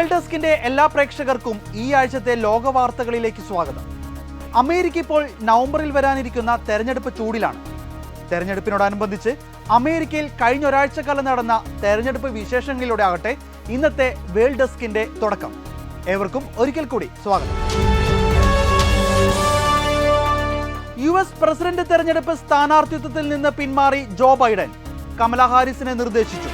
World ഡെസ്കിന്റെ എല്ലാ പ്രേക്ഷകർക്കും ഈ ആഴ്ചത്തെ ലോക വാർത്തകളിലേക്ക് സ്വാഗതം. അമേരിക്ക ഇപ്പോൾ നവംബറിൽ വരാനിരിക്കുന്ന തെരഞ്ഞെടുപ്പ് ചൂടിലാണ്. തെരഞ്ഞെടുപ്പിനോടനുബന്ധിച്ച് അമേരിക്കയിൽ കഴിഞ്ഞ ഒരാഴ്ചക്കാലം നടന്ന തെരഞ്ഞെടുപ്പ് വിശേഷങ്ങളിലൂടെ ആകട്ടെ ഇന്നത്തെ വേൾഡ് ഡെസ്കിന്റെ തുടക്കം. ഏവർക്കും ഒരിക്കൽ കൂടി സ്വാഗതം. യു എസ് പ്രസിഡന്റ് തെരഞ്ഞെടുപ്പ് സ്ഥാനാർത്ഥിത്വത്തിൽ നിന്ന് പിന്മാറി ജോ ബൈഡൻ. കമലാ ഹാരിസിനെ നിർദ്ദേശിച്ചു.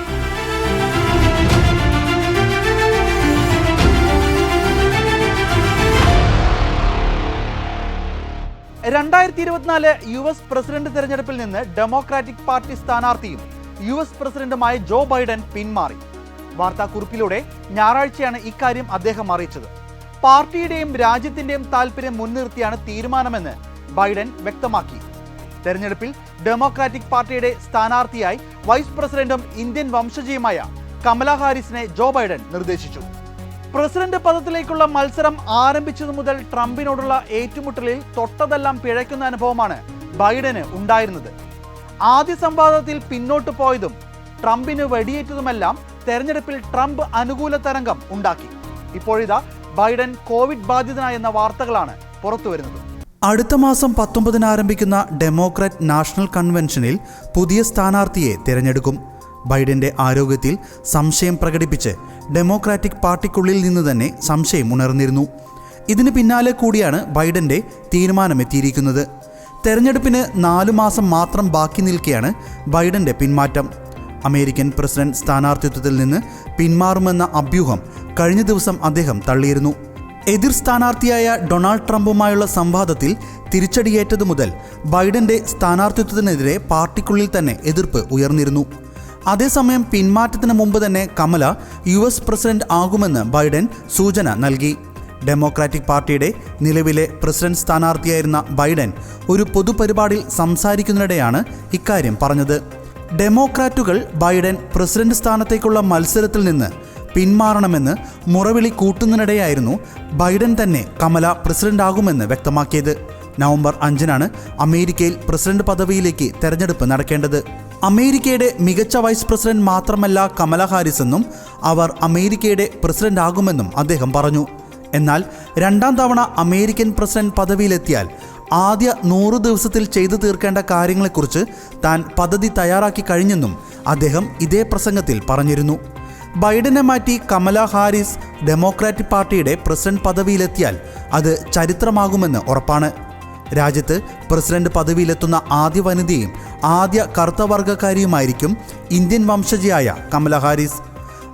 രണ്ടായിരത്തി ഇരുപത്തിനാല് യു എസ് പ്രസിഡന്റ് തെരഞ്ഞെടുപ്പിൽ നിന്ന് ഡെമോക്രാറ്റിക് പാർട്ടി സ്ഥാനാർത്ഥിയും യു എസ് പ്രസിഡന്റുമായ ജോ ബൈഡൻ പിന്മാറി. വാർത്താക്കുറിപ്പിലൂടെ ഞായറാഴ്ചയാണ് ഇക്കാര്യം അദ്ദേഹം അറിയിച്ചത്. പാർട്ടിയുടെയും രാജ്യത്തിന്റെയും താല്പര്യം മുൻനിർത്തിയാണ് തീരുമാനമെന്ന് ബൈഡൻ വ്യക്തമാക്കി. തെരഞ്ഞെടുപ്പിൽ ഡെമോക്രാറ്റിക് പാർട്ടിയുടെ സ്ഥാനാർത്ഥിയായി വൈസ് പ്രസിഡന്റും ഇന്ത്യൻ വംശജയുമായ കമലാ ഹാരിസിനെ ജോ ബൈഡൻ നിർദ്ദേശിച്ചു. പ്രസിഡന്റ് പദത്തിലേക്കുള്ള മത്സരം ആരംഭിച്ചതു മുതൽ ട്രംപിനോടുള്ള ഏറ്റുമുട്ടലിൽ തൊട്ടതെല്ലാം പിഴയ്ക്കുന്ന അനുഭവമാണ് ബൈഡന് ഉണ്ടായിരുന്നത്. ആദ്യ സംവാദത്തിൽ പിന്നോട്ട് പോയതും ട്രംപിന് വെടിയേറ്റതുമെല്ലാം തെരഞ്ഞെടുപ്പിൽ ട്രംപ് അനുകൂല തരംഗം ഉണ്ടാക്കി. ഇപ്പോഴിതാ ബൈഡൻ കോവിഡ് ബാധിതനായെന്ന വാർത്തകളാണ് പുറത്തുവരുന്നത്. അടുത്ത മാസം പത്തൊമ്പതിന് ആരംഭിക്കുന്ന ഡെമോക്രാറ്റ് നാഷണൽ കൺവെൻഷനിൽ പുതിയ സ്ഥാനാർത്ഥിയെ തിരഞ്ഞെടുക്കും. ബൈഡന്റെ ആരോഗ്യത്തിൽ സംശയം പ്രകടിപ്പിച്ച് ഡെമോക്രാറ്റിക് പാർട്ടിക്കുള്ളിൽ നിന്ന് തന്നെ സംശയം ഉണർന്നിരുന്നു. ഇതിന് പിന്നാലെ കൂടിയാണ് ബൈഡന്റെ തീരുമാനമെത്തിയിരിക്കുന്നത്. തെരഞ്ഞെടുപ്പിന് നാലു മാസം മാത്രം ബാക്കി നിൽക്കെയാണ് ബൈഡന്റെ പിന്മാറ്റം. അമേരിക്കൻ പ്രസിഡന്റ് സ്ഥാനാർത്ഥിത്വത്തിൽ നിന്ന് പിന്മാറുമെന്ന അഭ്യൂഹം കഴിഞ്ഞ ദിവസം അദ്ദേഹം തള്ളിയിരുന്നു. എതിർ സ്ഥാനാർത്ഥിയായ ഡൊണാൾഡ് ട്രംപുമായുള്ള സംവാദത്തിൽ തിരിച്ചടിയേറ്റതു മുതൽ ബൈഡന്റെ സ്ഥാനാർത്ഥിത്വത്തിനെതിരെ പാർട്ടിക്കുള്ളിൽ തന്നെ എതിർപ്പ് ഉയർന്നിരുന്നു. അതേസമയം പിന്മാറ്റത്തിന് മുമ്പ് തന്നെ കമല യു എസ് പ്രസിഡന്റ് ആകുമെന്ന് ബൈഡൻ സൂചന നൽകി. ഡെമോക്രാറ്റിക് പാർട്ടിയുടെ നിലവിലെ പ്രസിഡന്റ് സ്ഥാനാർത്ഥിയായിരുന്ന ബൈഡൻ ഒരു പൊതുപരിപാടിയിൽ സംസാരിക്കുന്നതിനിടെയാണ് ഇക്കാര്യം പറഞ്ഞത്. ഡെമോക്രാറ്റുകൾ ബൈഡൻ പ്രസിഡന്റ് സ്ഥാനത്തേക്കുള്ള മത്സരത്തിൽ നിന്ന് പിന്മാറണമെന്ന് മുറവിളി കൂട്ടുന്നതിനിടെയായിരുന്നു ബൈഡൻ തന്നെ കമല പ്രസിഡന്റാകുമെന്ന് വ്യക്തമാക്കിയത്. നവംബർ അഞ്ചിനാണ് അമേരിക്കയിൽ പ്രസിഡന്റ് പദവിയിലേക്ക് തെരഞ്ഞെടുപ്പ് നടക്കേണ്ടത്. അമേരിക്കയുടെ മികച്ച വൈസ് പ്രസിഡന്റ് മാത്രമല്ല കമല ഹാരിസ് എന്നും അവർ അമേരിക്കയുടെ പ്രസിഡന്റ് ആകുമെന്നും അദ്ദേഹം പറഞ്ഞു. എന്നാൽ രണ്ടാം തവണ അമേരിക്കൻ പ്രസിഡന്റ് പദവിയിലെത്തിയാൽ ആദ്യ നൂറ് ദിവസത്തിൽ ചെയ്തു തീർക്കേണ്ട കാര്യങ്ങളെക്കുറിച്ച് താൻ പദ്ധതി തയ്യാറാക്കി കഴിഞ്ഞെന്നും അദ്ദേഹം ഇതേ പ്രസംഗത്തിൽ പറഞ്ഞിരുന്നു. ബൈഡനെ മാറ്റി കമല ഹാരിസ് ഡെമോക്രാറ്റിക് പാർട്ടിയുടെ പ്രസിഡന്റ് പദവിയിലെത്തിയാൽ അത് ചരിത്രമാകുമെന്ന് ഉറപ്പാണ്. രാജ്യത്ത് പ്രസിഡന്റ് പദവിയിലെത്തുന്ന ആദ്യ വനിതയും ആദ്യ കറുത്ത വർഗക്കാരിയുമായിരിക്കും ഇന്ത്യൻ വംശജയായ കമല ഹാരിസ്.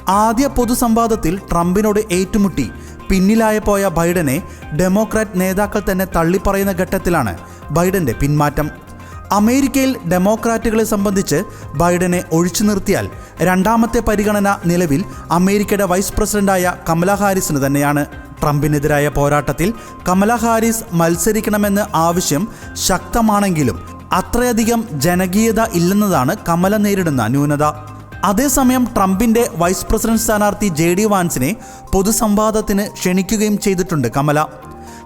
ആദ്യ പൊതുസംവാദത്തിൽ ട്രംപിനോട് ഏറ്റുമുട്ടി പിന്നിലായ പോയ ബൈഡനെ ഡെമോക്രാറ്റ് നേതാക്കൾ തന്നെ തള്ളിപ്പറയുന്ന ഘട്ടത്തിലാണ് ബൈഡന്റെ പിന്മാറ്റം. അമേരിക്കയിൽ ഡെമോക്രാറ്റുകളെ സംബന്ധിച്ച് ബൈഡനെ ഒഴിച്ചു നിർത്തിയാൽ രണ്ടാമത്തെ പരിഗണന നിലവിൽ അമേരിക്കയുടെ വൈസ് പ്രസിഡന്റായ കമല ഹാരിസിന് തന്നെയാണ്. ട്രംപിനെതിരായ പോരാട്ടത്തിൽ കമല ഹാരിസ് മത്സരിക്കണമെന്ന് ആവശ്യം ശക്തമാണെങ്കിലും അത്രയധികം ജനകീയത ഇല്ലെന്നതാണ് കമല നേരിടുന്ന ന്യൂനത. അതേസമയം ട്രംപിന്റെ വൈസ് പ്രസിഡന്റ് സ്ഥാനാർത്ഥി ജെ ഡി വാൻസിനെ പൊതുസംവാദത്തിന് ക്ഷണിക്കുകയും ചെയ്തിട്ടുണ്ട് കമല.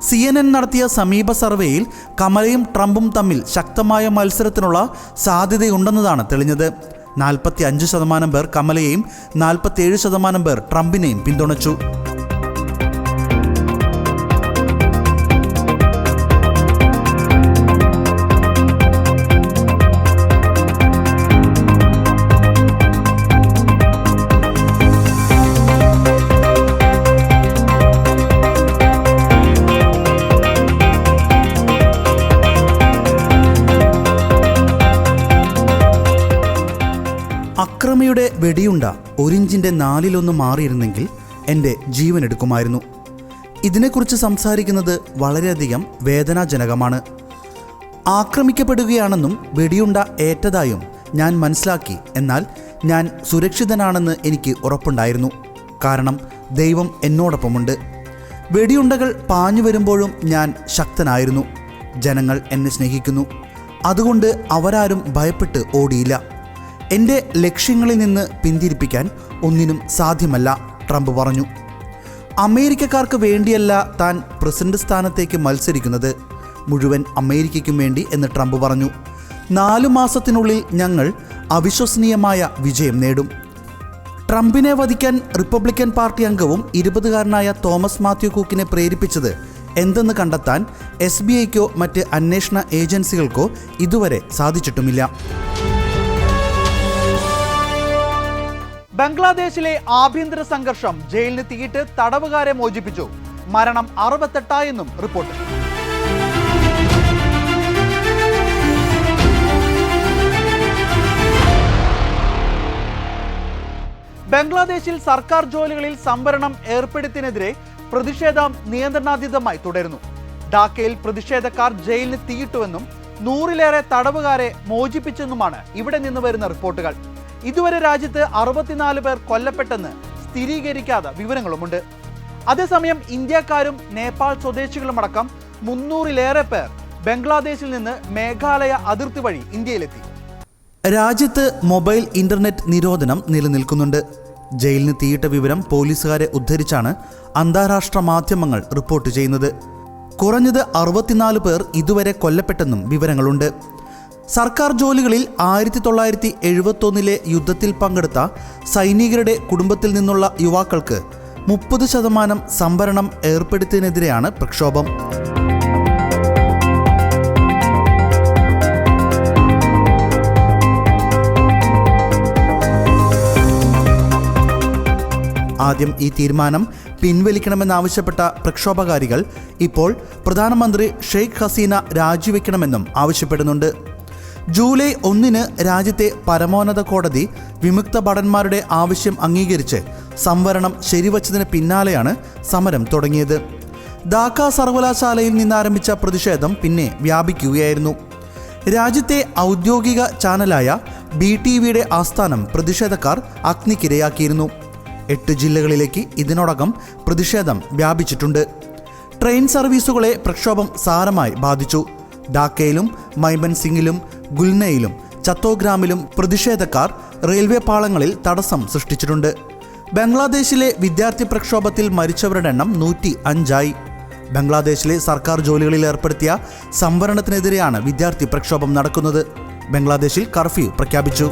സി എൻ എൻ നടത്തിയ സമീപ സർവേയിൽ കമലയും ട്രംപും തമ്മിൽ ശക്തമായ മത്സരത്തിനുള്ള സാധ്യതയുണ്ടെന്നതാണ് തെളിഞ്ഞത്. നാൽപ്പത്തി അഞ്ച് ശതമാനം പേർ കമലയെയും നാൽപ്പത്തിയേഴ് ശതമാനം പേർ ട്രംപിനെയും പിന്തുണച്ചു. അക്രമിയുടെ വെടിയുണ്ട ഒരിഞ്ചിന്റെ നാലിലൊന്ന് മാറിയിരുന്നെങ്കിൽ എന്റെ ജീവൻ എടുക്കുമായിരുന്നു. ഇതിനെക്കുറിച്ച് സംസാരിക്കുന്നത് വളരെയധികം വേദനാജനകമാണ്. ആക്രമിക്കപ്പെടുകയാണെന്നും വെടിയുണ്ട ഏറ്റതായും ഞാൻ മനസ്സിലാക്കി. എന്നാൽ ഞാൻ സുരക്ഷിതനാണെന്ന് എനിക്ക് ഉറപ്പുണ്ടായിരുന്നു. കാരണം ദൈവം എന്നോടൊപ്പമുണ്ട്. വെടിയുണ്ടകൾ പാഞ്ഞു വരുമ്പോഴും ഞാൻ ശക്തനായിരുന്നു. ജനങ്ങൾ എന്നെ സ്നേഹിക്കുന്നു. അതുകൊണ്ട് അവരാരും ഭയപ്പെട്ട് ഓടിയില്ല. എന്റെ ലക്ഷ്യങ്ങളിൽ നിന്ന് പിന്തിരിപ്പിക്കാൻ ഒന്നിനും സാധ്യമല്ല ട്രംപ് പറഞ്ഞു. അമേരിക്കക്കാർക്ക് വേണ്ടിയല്ല താൻ പ്രസിഡന്റ് സ്ഥാനത്തേക്ക് മത്സരിക്കുന്നത് മുഴുവൻ അമേരിക്കയ്ക്കും വേണ്ടി എന്ന് ട്രംപ് പറഞ്ഞു. നാലു മാസത്തിനുള്ളിൽ ഞങ്ങൾ അവിശ്വസനീയമായ വിജയം നേടും. ട്രംപിനെ വധിക്കാൻ റിപ്പബ്ലിക്കൻ പാർട്ടി അംഗവും ഇരുപതുകാരനായ തോമസ് മാത്യു കൂക്കിനെ പ്രേരിപ്പിച്ചത് എന്തെന്ന് കണ്ടെത്താൻ എസ് ബി ഐക്കോ മറ്റ് അന്വേഷണ ഏജൻസികൾക്കോ ഇതുവരെ സാധിച്ചിട്ടുമില്ല. ബംഗ്ലാദേശിലെ ആഭ്യന്തര സംഘർഷം ജയിലിന് തീയിട്ട് തടവുകാരെ മോചിപ്പിച്ചു. മരണം അറുപത്തെട്ടായെന്നും റിപ്പോർട്ട്. ബംഗ്ലാദേശിൽ സർക്കാർ ജോലികളിൽ സംവരണം ഏർപ്പെടുത്തിനെതിരെ പ്രതിഷേധം നിയന്ത്രണാതീതമായി തുടരുന്നു. ഡാക്കയിൽ പ്രതിഷേധക്കാർ ജയിലിന് തീയിട്ടുവെന്നും നൂറിലേറെ തടവുകാരെ മോചിപ്പിച്ചെന്നുമാണ് ഇവിടെ നിന്ന് വരുന്ന റിപ്പോർട്ടുകൾ. ഇതുവരെ രാജ്യത്ത് അറുപത്തിനാല് പേർ കൊല്ലപ്പെട്ടെന്ന് സ്ഥിരീകരിക്കാത്ത വിവരങ്ങളുമുണ്ട്. അതേസമയം ഇന്ത്യക്കാരും നേപ്പാൾ സ്വദേശികളുമടക്കം മുന്നൂറിലേറെ പേർ ബംഗ്ലാദേശിൽ നിന്ന് മേഘാലയ അതിർത്തി വഴി ഇന്ത്യയിലെത്തി. രാജ്യത്ത് മൊബൈൽ ഇന്റർനെറ്റ് നിരോധനം നിലനിൽക്കുന്നുണ്ട്. ജയിലിന് തീയിട്ട വിവരം പോലീസുകാരെ ഉദ്ധരിച്ചാണ് അന്താരാഷ്ട്ര മാധ്യമങ്ങൾ റിപ്പോർട്ട് ചെയ്യുന്നത്. കുറഞ്ഞത് അറുപത്തിനാല് പേർ ഇതുവരെ കൊല്ലപ്പെട്ടെന്നും വിവരങ്ങളുണ്ട്. സർക്കാർ ജോലികളിൽ ആയിരത്തി തൊള്ളായിരത്തി എഴുപത്തൊന്നിലെ യുദ്ധത്തിൽ പങ്കെടുത്ത സൈനികരുടെ കുടുംബത്തിൽ നിന്നുള്ള യുവാക്കൾക്ക് മുപ്പത് ശതമാനം സംവരണം ഏർപ്പെടുത്തിയതിനെതിരെയാണ് പ്രക്ഷോഭം. ആദ്യം ഈ തീരുമാനം പിൻവലിക്കണമെന്നാവശ്യപ്പെട്ട പ്രക്ഷോഭകാരികൾ ഇപ്പോൾ പ്രധാനമന്ത്രി ഷെയ്ഖ് ഹസീന രാജിവെക്കണമെന്നും ആവശ്യപ്പെടുന്നുണ്ട്. ജൂലൈ ഒന്നിന് രാജ്യത്തെ പരമോന്നത കോടതി വിമുക്ത ഭടന്മാരുടെ ആവശ്യം അംഗീകരിച്ച് സംവരണം ശരിവച്ചതിന് പിന്നാലെയാണ് സമരം തുടങ്ങിയത്. ധാക്ക സർവകലാശാലയിൽ നിന്നാരംഭിച്ച പ്രതിഷേധം പിന്നെ വ്യാപിക്കുകയായിരുന്നു. രാജ്യത്തെ ഔദ്യോഗിക ചാനലായ ബി ടി വിയുടെ ആസ്ഥാനം പ്രതിഷേധക്കാർ അഗ്നിക്കിരയാക്കിയിരുന്നു. എട്ട് ജില്ലകളിലേക്ക് ഇതിനോടകം പ്രതിഷേധം വ്യാപിച്ചിട്ടുണ്ട്. ട്രെയിൻ സർവീസുകളെ പ്രക്ഷോഭം സാരമായി ബാധിച്ചു. ഡാക്കയിലും മൈമൻ സിംഗിലും ഗുൽനയിലും ചത്തോഗ്രാമിലും പ്രതിഷേധക്കാർ റെയിൽവേ പാളങ്ങളിൽ തടസ്സം സൃഷ്ടിച്ചിട്ടുണ്ട്. ബംഗ്ലാദേശിലെ വിദ്യാർത്ഥി പ്രക്ഷോഭത്തിൽ മരിച്ചവരുടെ എണ്ണം നൂറ്റി അഞ്ചായി. ബംഗ്ലാദേശിലെ സർക്കാർ ജോലികളിൽ ഏർപ്പെടുത്തിയ സംവരണത്തിനെതിരെയാണ് വിദ്യാർത്ഥി പ്രക്ഷോഭം നടക്കുന്നത്. ബംഗ്ലാദേശിൽ കർഫ്യൂ പ്രഖ്യാപിച്ചു.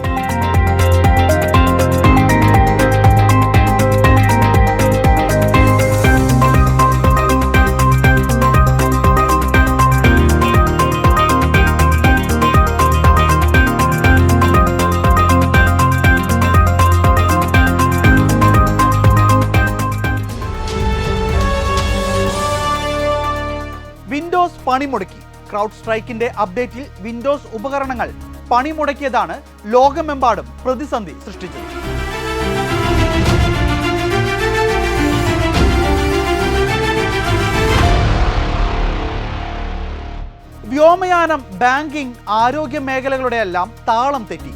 വിൻഡോസ് പണിമുടക്കി. ക്രൗഡ് സ്ട്രൈക്കിന്റെ അപ്ഡേറ്റിൽ വിൻഡോസ് ഉപകരണങ്ങൾ പണിമുടക്കിയതാണ് ലോകമെമ്പാടും പ്രതിസന്ധി സൃഷ്ടിച്ചത്. വ്യോമയാനം ബാങ്കിംഗ് ആരോഗ്യ മേഖലകളുടെയെല്ലാം താളം തെറ്റി.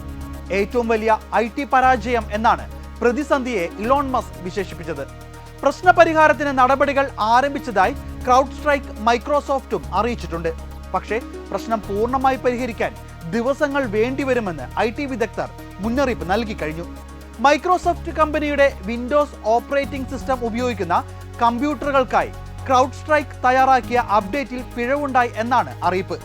ഏറ്റവും വലിയ ഐ ടി പരാജയം എന്നാണ് പ്രതിസന്ധിയെ ഇലോൺ മസ്ക് വിശേഷിപ്പിച്ചത്. പ്രശ്നപരിഹാരത്തിന് നടപടികൾ ആരംഭിച്ചതായി ക്രൗഡ് സ്ട്രൈക്ക് മൈക്രോസോഫ്റ്റും അറിയിച്ചിട്ടുണ്ട്. പക്ഷേ പ്രശ്നം പൂർണമായി പരിഹരിക്കാൻ ദിവസങ്ങൾ വേണ്ടിവരുമെന്ന് ഐ ടി വിദഗ്ധർ മുന്നറിയിപ്പ് നൽകി കഴിഞ്ഞു. മൈക്രോസോഫ്റ്റ് കമ്പനിയുടെ വിൻഡോസ് ഓപ്പറേറ്റിംഗ് സിസ്റ്റം ഉപയോഗിക്കുന്ന കമ്പ്യൂട്ടറുകൾക്കായി ക്രൗഡ് സ്ട്രൈക്ക് തയ്യാറാക്കിയ അപ്ഡേറ്റിൽ പിഴവുണ്ടായി എന്നാണ് അറിയിപ്പ്.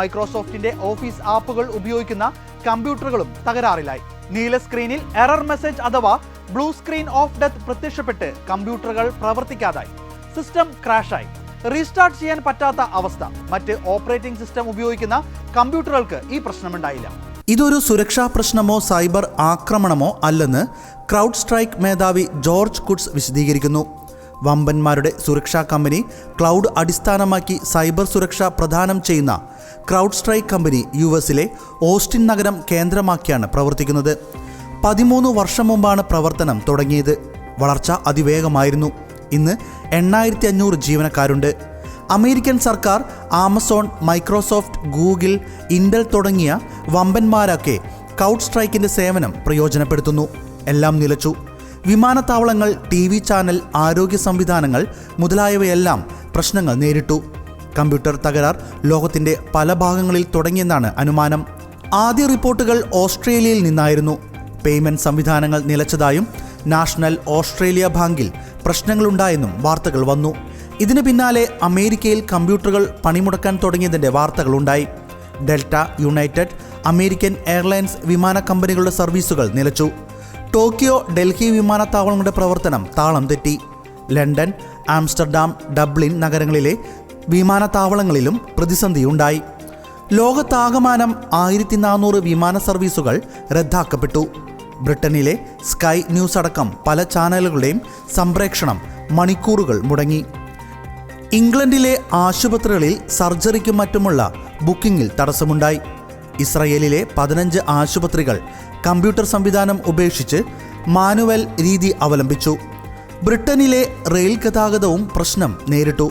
മൈക്രോസോഫ്റ്റിന്റെ ഓഫീസ് ആപ്പുകൾ ഉപയോഗിക്കുന്ന കമ്പ്യൂട്ടറുകളും തകരാറിലായി. നീല സ്ക്രീനിൽ എറർ മെസ്സേജ് അഥവാ ബ്ലൂ സ്ക്രീൻ ഓഫ് ഡെത്ത് പ്രത്യക്ഷപ്പെട്ട് കമ്പ്യൂട്ടറുകൾ പ്രവർത്തിക്കാതായി. സിസ്റ്റം ക്രാഷായി. റീസ്റ്റാർട്ട് ചെയ്യാൻ പറ്റാത്ത അവസ്ഥ. മറ്റ് ഓപ്പറേറ്റിംഗ് സിസ്റ്റം ഉപയോഗിക്കുന്ന കമ്പ്യൂട്ടറുകൾക്ക് ഈ പ്രശ്നമുണ്ടായില്ല. ഇതൊരു സുരക്ഷാ പ്രശ്നമോ സൈബർ ആക്രമണമോ അല്ലെന്ന് ക്രൗഡ് സ്ട്രൈക്ക് മേധാവി ജോർജ് കുഡ്സ് വിശദീകരിക്കുന്നു. വമ്പന്മാരുടെ സുരക്ഷാ കമ്പനി ക്ലൗഡ് അടിസ്ഥാനമാക്കി സൈബർ സുരക്ഷ പ്രദാനം ചെയ്യുന്ന ക്രൗഡ് സ്ട്രൈക്ക് കമ്പനി യു എസിലെ ഓസ്റ്റിൻ നഗരം കേന്ദ്രമാക്കിയാണ് പ്രവർത്തിക്കുന്നത്. പതിമൂന്ന് വർഷം മുമ്പാണ് പ്രവർത്തനം തുടങ്ങിയത്. വളർച്ച അതിവേഗമായിരുന്നു. ഇന്ന് എണ്ണായിരത്തി അഞ്ഞൂറ് ജീവനക്കാരുണ്ട്. അമേരിക്കൻ സർക്കാർ ആമസോൺ മൈക്രോസോഫ്റ്റ് ഗൂഗിൾ ഇൻഡൽ തുടങ്ങിയ വമ്പന്മാരൊക്കെ കൗട്ട് സ്ട്രൈക്കിന്റെ സേവനം പ്രയോജനപ്പെടുത്തുന്നു. എല്ലാം നിലച്ചു. വിമാനത്താവളങ്ങൾ ടി വി ചാനൽ ആരോഗ്യ സംവിധാനങ്ങൾ മുതലായവയെല്ലാം പ്രശ്നങ്ങൾ നേരിട്ടു. കമ്പ്യൂട്ടർ തകരാർ ലോകത്തിന്റെ പല ഭാഗങ്ങളിൽ തുടങ്ങിയെന്നാണ് അനുമാനം. ആദ്യ റിപ്പോർട്ടുകൾ ഓസ്ട്രേലിയയിൽ നിന്നായിരുന്നു. പേയ്മെന്റ് സംവിധാനങ്ങൾ നിലച്ചതായും നാഷണൽ ഓസ്ട്രേലിയ ബാങ്കിൽ പ്രശ്നങ്ങളുണ്ടായെന്നും വാർത്തകൾ വന്നു. ഇതിന് പിന്നാലെ അമേരിക്കയിൽ കമ്പ്യൂട്ടറുകൾ പണിമുടക്കാൻ തുടങ്ങിയതിന്റെ വാർത്തകളുണ്ടായി. ഡെൽറ്റ യുണൈറ്റഡ് അമേരിക്കൻ എയർലൈൻസ് വിമാന കമ്പനികളുടെ സർവീസുകൾ നിലച്ചു. ടോക്കിയോ ഡൽഹി വിമാനത്താവളങ്ങളുടെ പ്രവർത്തനം താളം തെറ്റി. ലണ്ടൻ ആംസ്റ്റർഡാം ഡബ്ലിൻ നഗരങ്ങളിലെ വിമാനത്താവളങ്ങളിലും പ്രതിസന്ധിയുണ്ടായി. ലോകത്താകമാനം ആയിരത്തി നാനൂറ് വിമാന സർവീസുകൾ റദ്ദാക്കപ്പെട്ടു. ബ്രിട്ടനിലെ സ്കൈ ന്യൂസ് അടക്കം പല ചാനലുകളുടെയും സംപ്രേക്ഷണം മണിക്കൂറുകൾ മുടങ്ങി. ഇംഗ്ലണ്ടിലെ ആശുപത്രികളിൽ സർജറിക്കും മറ്റുമുള്ള ബുക്കിംഗിൽ തടസ്സമുണ്ടായി. ഇസ്രയേലിലെ പതിനഞ്ച് ആശുപത്രികൾ കമ്പ്യൂട്ടർ സംവിധാനം ഉപേക്ഷിച്ച് മാനുവൽ രീതി അവലംബിച്ചു. ബ്രിട്ടനിലെ റെയിൽ ഗതാഗതവും പ്രശ്നം നേരിട്ടു.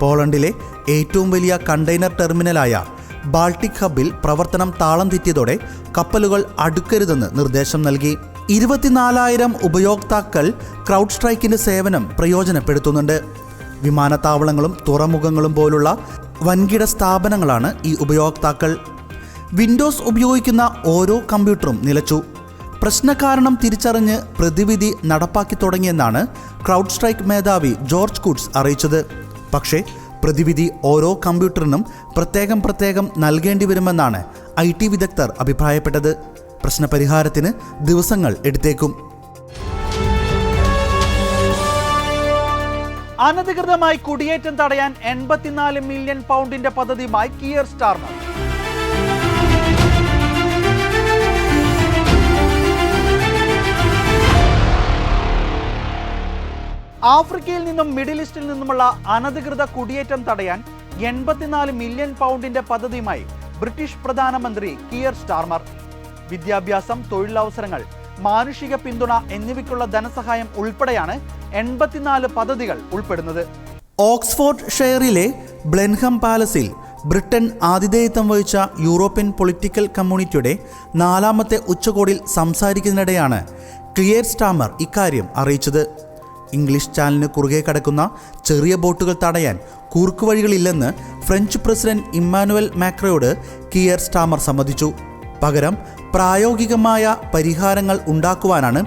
പോളണ്ടിലെ ഏറ്റവും വലിയ കണ്ടെയ്നർ ടെർമിനലായ ബാൾട്ടിക് ഹബിൽ പ്രവർത്തനം താളം തെറ്റിയതോടെ കപ്പലുകൾ അടുക്കരുതെന്ന് നിർദ്ദേശം നൽകി. ഇരുപത്തിനാലായിരം ഉപയോക്താക്കൾ ക്രൗഡ് സ്ട്രൈക്കിന്റെ സേവനം പ്രയോജനപ്പെടുത്തുന്നുണ്ട്. വിമാനത്താവളങ്ങളും തുറമുഖങ്ങളും പോലുള്ള വൻകിട സ്ഥാപനങ്ങളാണ് ഈ ഉപയോക്താക്കൾ. വിൻഡോസ് ഉപയോഗിക്കുന്ന ഓരോ കമ്പ്യൂട്ടറും നിലച്ചു. പ്രശ്നകാരണം തിരിച്ചറിഞ്ഞ് പ്രതിവിധി നടപ്പാക്കി തുടങ്ങിയെന്നാണ് ക്രൗഡ് സ്ട്രൈക്ക് മേധാവി ജോർജ് കുഡ്സ് അറിയിച്ചത്. പക്ഷേ പ്രതിവിധി ഓരോ കമ്പ്യൂട്ടറിനും പ്രത്യേകം പ്രത്യേകം നൽകേണ്ടി വരുമെന്നാണ് ഐ ടി വിദഗ്ധർ അഭിപ്രായപ്പെട്ടത്. പ്രശ്നപരിഹാരത്തിന് ദിവസങ്ങൾ എടുത്തേക്കും. അനധികൃതമായി കുടിയേറ്റം തടയാൻ എൺപത്തിനാല് മില്യൺ പൗണ്ടിന്റെ പദ്ധതിയുമായി കിയർ സ്റ്റാർമർ ആഫ്രിക്കയിൽ നിന്നും മിഡിൽ ഈസ്റ്റിൽ നിന്നുമുള്ള അനധികൃത കുടിയേറ്റം തടയാൻ എൺപത്തിനാല് മില്യൺ പൗണ്ടിന്റെ പദ്ധതിയുമായി ബ്രിട്ടീഷ് പ്രധാനമന്ത്രി കിയർ സ്റ്റാർമർ. വിദ്യാഭ്യാസം തൊഴിലവസരങ്ങൾ മാനുഷിക പിന്തുണ എന്നിവയ്ക്കുള്ള ധനസഹായം ഉൾപ്പെടെയാണ് എൺപത്തിനാല് പദ്ധതികൾ ഉൾപ്പെടുന്നത്. ഓക്സ്ഫോർഡ് ഷെയറിലെ ബ്ലെൻഹം പാലസിൽ ബ്രിട്ടൻ ആതിഥേയത്വം വഹിച്ച യൂറോപ്യൻ പൊളിറ്റിക്കൽ കമ്മ്യൂണിറ്റിയുടെ നാലാമത്തെ ഉച്ചകോടിയിൽ സംസാരിക്കുന്നതിനിടെയാണ് ക്ലിയർ സ്റ്റാമർ ഇക്കാര്യം അറിയിച്ചത്. ഇംഗ്ലീഷ് ചാനലിന് കുറുകെ കടക്കുന്ന ചെറിയ ബോട്ടുകൾ തടയാൻ കുറുക്കുവഴികളില്ലെന്ന് ഫ്രഞ്ച് പ്രസിഡന്റ് ഇമ്മാനുവൽ മാക്രോയോട് കിയർ സ്റ്റാമർ സമ്മതിച്ചു. പകരം പ്രായോഗികമായ പരിഹാരങ്ങൾ ഉണ്ടാക്കുവാനാണ്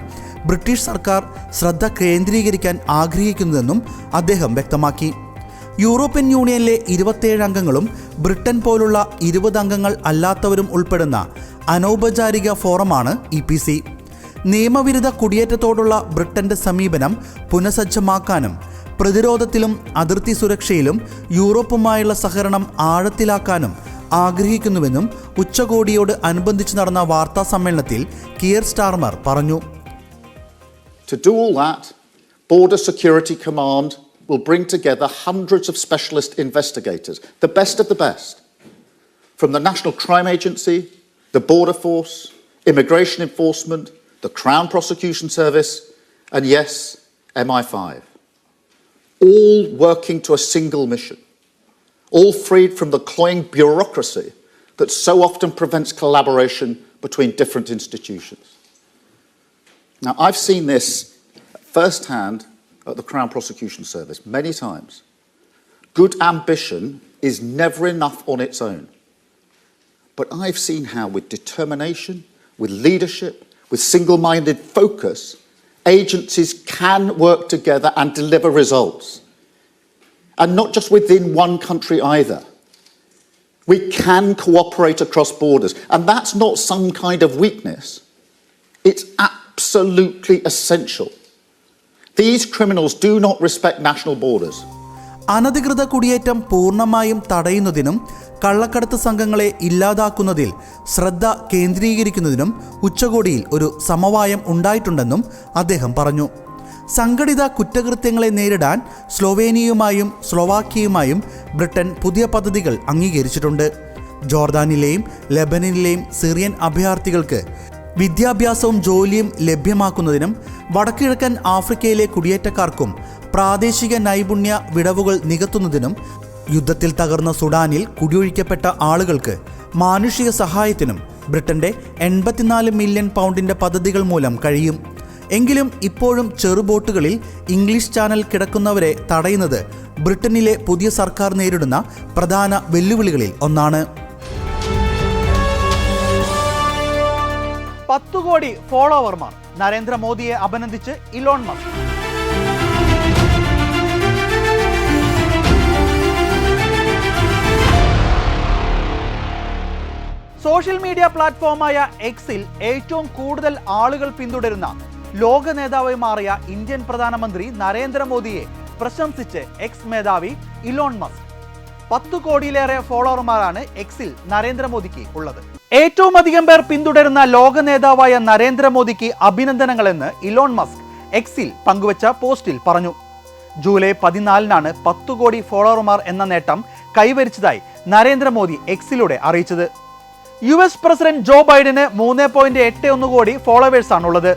ബ്രിട്ടീഷ് സർക്കാർ ശ്രദ്ധ കേന്ദ്രീകരിക്കാൻ ആഗ്രഹിക്കുന്നതെന്നും അദ്ദേഹം വ്യക്തമാക്കി. യൂറോപ്യൻ യൂണിയനിലെ ഇരുപത്തിയേഴ് അംഗങ്ങളും ബ്രിട്ടൻ പോലുള്ള ഇരുപത് അംഗങ്ങൾ അല്ലാത്തവരും ഉൾപ്പെടുന്ന അനൗപചാരിക ഫോറമാണ് ഇ പി സി. നിയമവിരുദ്ധ കുടിയേറ്റത്തോടുള്ള ബ്രിട്ടന്റെ സമീപനം പുനഃസജ്ജമാക്കാനും പ്രതിരോധത്തിലും അതിർത്തി സുരക്ഷയിലും യൂറോപ്പുമായുള്ള സഹകരണം ആഴത്തിലാക്കാനും ആഗ്രഹിക്കുന്നുവെന്നും ഉച്ചകോടിയോട് അനുബന്ധിച്ച് നടന്ന വാർത്താ സമ്മേളനത്തിൽ കിയർ സ്റ്റാർമർ പറഞ്ഞു To do all that, Border Security Command will bring together hundreds of specialist investigators, the best of the best, from the National Crime Agency, the Border Force, Immigration Enforcement, the Crown Prosecution Service, and yes, MI5. All working to a single mission, all freed from the cloying bureaucracy that so often prevents collaboration between different institutions. Now, I've seen this firsthand at the Crown Prosecution Service many times. Good ambition is never enough on its own. But I've seen how, with determination, with leadership, with single minded focus, agencies can work together and deliver results. And not just within one country either. We can cooperate across borders. And that's not some kind of weakness. It's absolutely essential. These criminals do not respect national borders. അനധികൃത കുടിയേറ്റം പൂർണ്ണമായും തടയുന്നതിനും കള്ളക്കടത്ത് സംഘങ്ങളെ ഇല്ലാതാക്കുന്നതിൽ ശ്രദ്ധ കേന്ദ്രീകരിക്കുന്നതിനും ഉച്ചകോടിയിൽ ഒരു സമവായം ഉണ്ടായിട്ടുണ്ടെന്നും അദ്ദേഹം പറഞ്ഞു. സംഘടിത കുറ്റകൃത്യങ്ങളെ നേരിടാൻ സ്ലോവേനിയയുമായും സ്ലോവാക്കിയയുമായും ബ്രിട്ടൻ പുതിയ പദ്ധതികൾ അംഗീകരിച്ചിട്ടുണ്ട്. ജോർദാനിലെയും ലെബനനിലെയും സിറിയൻ അഭയാർത്ഥികൾക്ക് വിദ്യാഭ്യാസവും ജോലിയും ലഭ്യമാക്കുന്നതിനും വടക്കുകിഴക്കൻ ആഫ്രിക്കയിലെ കുടിയേറ്റക്കാർക്കും പ്രാദേശിക നൈപുണ്യ വിടവുകൾ നികത്തുന്നതിനും യുദ്ധത്തിൽ തകർന്ന സുഡാനിൽ കുടിയൊഴിക്കപ്പെട്ട ആളുകൾക്ക് മാനുഷിക സഹായത്തിനും ബ്രിട്ടന്റെ എൺപത്തിനാല് മില്യൺ പൗണ്ടിന്റെ പദ്ധതികൾ മൂലം കഴിയും. എങ്കിലും ഇപ്പോഴും ചെറുബോട്ടുകളിൽ ഇംഗ്ലീഷ് ചാനൽ കിടക്കുന്നവരെ തടയുന്നത് ബ്രിട്ടനിലെ പുതിയ സർക്കാർ നേരിടുന്ന പ്രധാന വെല്ലുവിളികളിൽ ഒന്നാണ്. പത്തു കോടി ഫോളോവർമാർ നരേന്ദ്രമോദിയെ അഭിനന്ദിച്ച് ഇലോൺ മസ്ക്. സോഷ്യൽ മീഡിയ പ്ലാറ്റ്ഫോമായ എക്സിൽ ഏറ്റവും കൂടുതൽ ആളുകൾ പിന്തുടരുന്ന ലോക നേതാവായി മാറിയ ഇന്ത്യൻ പ്രധാനമന്ത്രി നരേന്ദ്രമോദിയെ പ്രശംസിച്ച് എക്സ് മേധാവി ഇലോൺ മസ്ക്. പത്തു കോടിയിലേറെ ഫോളോവർമാരാണ് എക്സിൽ നരേന്ദ്രമോദിക്ക് ഉള്ളത്. ഏറ്റവും അധികം പേർ പിന്തുടരുന്ന ലോക നേതാവായ നരേന്ദ്രമോദിക്ക് അഭിനന്ദനങ്ങളെന്ന് ഇലോൺ മസ്ക് എക്സിൽ പങ്കുവച്ച പോസ്റ്റിൽ പറഞ്ഞു. ജൂലൈ പതിനാലിനാണ് പത്തു കോടി ഫോളോവർമാർ എന്ന നേട്ടം കൈവരിച്ചതായി നരേന്ദ്രമോദി എക്സിലൂടെ അറിയിച്ചത്. യു എസ് പ്രസിഡന്റ് ജോ ബൈഡന് മൂന്ന് പോയിന്റ് എട്ട് ഒന്ന് കോടി ഫോളോവേഴ്സ് ഉള്ളത്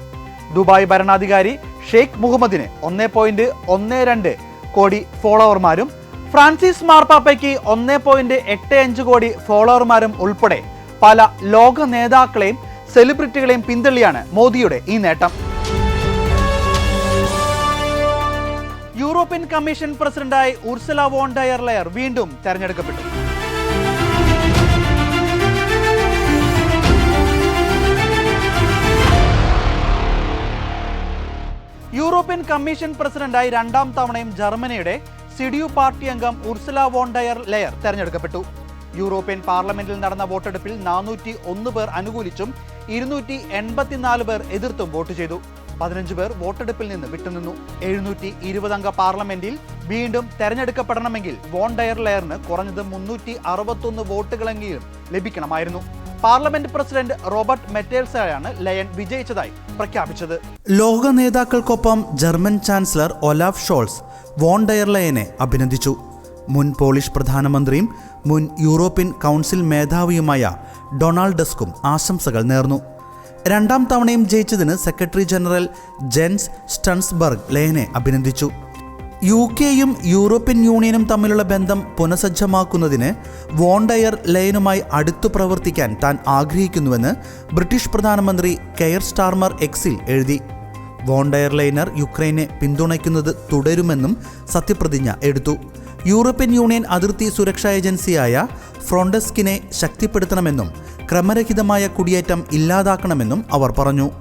ദുബായ് ഭരണാധികാരി ഷെയ്ഖ് മുഹമ്മദിന് ഒന്ന് പോയിന്റ് ഒന്ന് രണ്ട് കോടി ഫോളോവർമാരും ഫ്രാൻസിസ് മാർപ്പാപ്പയ്ക്ക് ഒന്ന് പോയിന്റ് എട്ട് അഞ്ച് കോടി ഫോളോവർമാരും ഉൾപ്പെടെ പല ലോക നേതാക്കളെയും സെലിബ്രിറ്റികളെയും പിന്തള്ളിയാണ് മോദിയുടെ ഈ നേട്ടം. യൂറോപ്യൻ കമ്മീഷൻ പ്രസിഡന്റായി ഉർസല വോൺ ഡയർ ലെയർ വീണ്ടും തെരഞ്ഞെടുക്കപ്പെട്ടു. യൂറോപ്യൻ കമ്മീഷൻ പ്രസിഡന്റായി രണ്ടാം തവണയും ജർമ്മനിയുടെ സിഡിയു പാർട്ടി അംഗം ഉർസല വോണ്ടയർ ലെയർ തെരഞ്ഞെടുക്കപ്പെട്ടു. യൂറോപ്യൻ പാർലമെന്റിൽ നടന്ന വോട്ടെടുപ്പിൽ നാനൂറ്റി ഒന്ന് പേർ അനുകൂലിച്ചും ഇരുന്നൂറ്റി എൺപത്തിനാല് പേർ എതിർത്തും വോട്ട് ചെയ്തു. പതിനഞ്ച് പേർ വോട്ടെടുപ്പിൽ നിന്ന് വിട്ടുനിന്നു. എഴുന്നൂറ്റി ഇരുപതംഗ പാർലമെന്റിൽ വീണ്ടും തെരഞ്ഞെടുക്കപ്പെടണമെങ്കിൽ വോണ്ടയർ ലെയറിന് കുറഞ്ഞത് മുന്നൂറ്റി അറുപത്തൊന്ന് വോട്ടുകളെങ്കിലും ലഭിക്കണമായിരുന്നു. പാർലമെന്റ് പ്രസിഡന്റ് റോബർട്ട് മെറ്റേൽസയാണ് ലയൻ വിജയിച്ചതായി പ്രഖ്യാപിച്ചത്. ലോക നേതാക്കൾക്കൊപ്പം German chancellor Olaf Scholz von ഡയർലയനെ അഭിനന്ദിച്ചു. മുൻ പോളിഷ് പ്രധാനമന്ത്രിയും മുൻ യൂറോപ്യൻ കൗൺസിൽ മേധാവിയുമായ ഡൊണാൾഡ് ഡസ്കും ആശംസകൾ നേർന്നു. രണ്ടാം തവണയും ജയിച്ചതിന് സെക്രട്ടറി ജനറൽ ജെൻസ് സ്റ്റൺസ്ബർഗ് ലയനെ അഭിനന്ദിച്ചു. യു കെയും യൂറോപ്യൻ യൂണിയനും തമ്മിലുള്ള ബന്ധം പുനഃസജ്ജമാക്കുന്നതിന് വോണ്ടയർ ലൈനുമായി അടുത്തു പ്രവർത്തിക്കാൻ താൻ ആഗ്രഹിക്കുന്നുവെന്ന് ബ്രിട്ടീഷ് പ്രധാനമന്ത്രി കെയർ സ്റ്റാർമർ എക്സിൽ എഴുതി. വോണ്ടയർ ലൈനർ യുക്രൈനെ പിന്തുണയ്ക്കുന്നത് തുടരുമെന്നും സത്യപ്രതിജ്ഞ എടുത്തു. യൂറോപ്യൻ യൂണിയൻ അതിർത്തി സുരക്ഷാ ഏജൻസിയായ ഫ്രോണ്ടസ്കിനെ ശക്തിപ്പെടുത്തണമെന്നും ക്രമരഹിതമായ കുടിയേറ്റം ഇല്ലാതാക്കണമെന്നും അവർ പറഞ്ഞു.